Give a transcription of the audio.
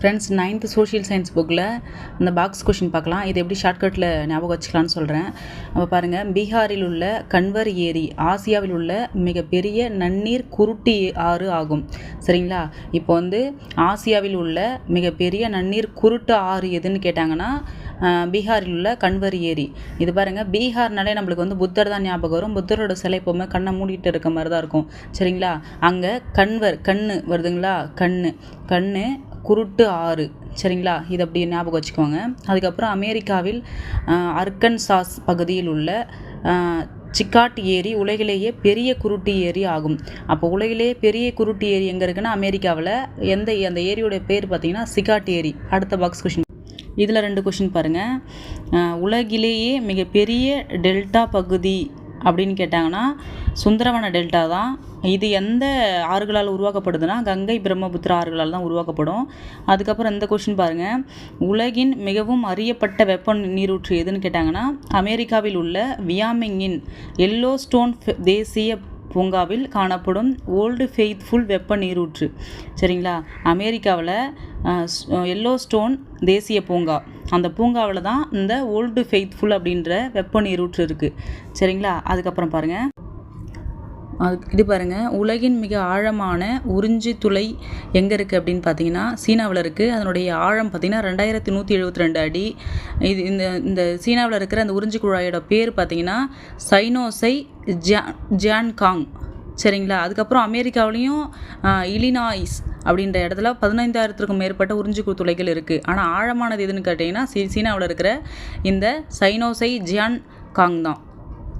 Friends ninth social science புக்கில் இந்த box question பார்க்கலாம். இது எப்படி ஷார்ட்கட்டில் ஞாபகம் வச்சுக்கலாம்னு சொல்கிறேன் அப்போ பாருங்கள் பீகாரில் உள்ள கன்வர் ஏரி ஆசியாவில் உள்ள மிகப்பெரிய நன்னீர் குருட்டி ஆறு ஆகும். சரிங்களா? இப்போ வந்து ஆசியாவில் உள்ள மிகப்பெரிய நன்னீர் குருட்டு ஆறு எதுன்னு கேட்டாங்கன்னா பீகாரில் உள்ள கன்வர் ஏரி. இது பாருங்கள் பீகார்னாலே நம்மளுக்கு வந்து புத்தர் தான் ஞாபகம் வரும். புத்தரோட சிலை எப்போவுமே கண்ணை மூடிட்டு இருக்க மாதிரி தான் இருக்கும். சரிங்களா? அங்கே கன்வர் கண்ணு வருதுங்களா? கண்ணு. கண்ணு குருட்டு ஆறு. சரிங்களா? இது அப்படி ஞாபகம் வச்சுக்கோங்க. அதுக்கப்புறம் அமெரிக்காவில் அர்கன் அர்கன்சாஸ் பகுதியில் உள்ள சிக்காட்டு ஏரி உலகிலேயே பெரிய குருட்டு ஏரி ஆகும். அப்போ உலகிலேயே பெரிய குருட்டு ஏரி எங்கே இருக்குன்னா அமெரிக்காவில். எந்த அந்த ஏரியோட பேர் பார்த்தீங்கன்னா சிக்காட்டு ஏரி. அடுத்த பாக்ஸ் கொஷின் இதில் ரெண்டு கொஷின் பாருங்கள் உலகிலேயே மிகப்பெரிய டெல்டா பகுதி அப்படின்னு கேட்டாங்கன்னா சுந்தரவன டெல்டா தான். இது எந்த ஆறுகளால் உருவாக்கப்படுதுன்னா கங்கை பிரம்மபுத்திரா ஆறுகளால் தான் உருவாக்கப்படும். அதுக்கப்புறம் இந்த கொஷின் பாருங்கள் உலகின் மிகவும் அறியப்பட்ட வெப்ப நீரூற்று எதுன்னு கேட்டாங்கன்னா அமெரிக்காவில் உள்ள வியாமிங்கின் எல்லோ ஸ்டோன் தேசிய பூங்காவில் காணப்படும் ஓல்டு ஃபெய்த்ஃபுல் வெப்ப நீரூற்று. சரிங்களா? அமெரிக்காவில் எல்லோ ஸ்டோன் தேசிய பூங்கா. அந்த பூங்காவில் தான் இந்த ஓல்டு ஃபெய்த்ஃபுல் அப்படின்ற வெப்ப நீரூற்று இருக்குது சரிங்களா? அதுக்கப்புறம் பாருங்கள் அது இது பாருங்கள் உலகின் மிக ஆழமான உறிஞ்சி துளை எங்கே இருக்குது அப்படின்னு பார்த்தீங்கன்னா சீனாவில் இருக்குது அதனுடைய ஆழம் பார்த்தீங்கன்னா ரெண்டாயிரத்தி நூற்றி எழுபத்தி ரெண்டு அடி. இது இந்த இந்த சீனாவில் இருக்கிற அந்த உறிஞ்சி குழாயோட பேர் பார்த்தீங்கன்னா சைனோசை ஜியா ஜியான்காங். சரிங்களா? அதுக்கப்புறம் அமெரிக்காவிலையும் இலினாய்ஸ் அப்படின்ற இடத்துல பதினைந்தாயிரத்திற்கும் மேற்பட்ட உறிஞ்சி துளைகள் இருக்குது ஆனால் ஆழமானது எதுன்னு கேட்டிங்கன்னா சீ சீனாவில் இருக்கிற இந்த சைனோசை ஜியான் காங் தான்.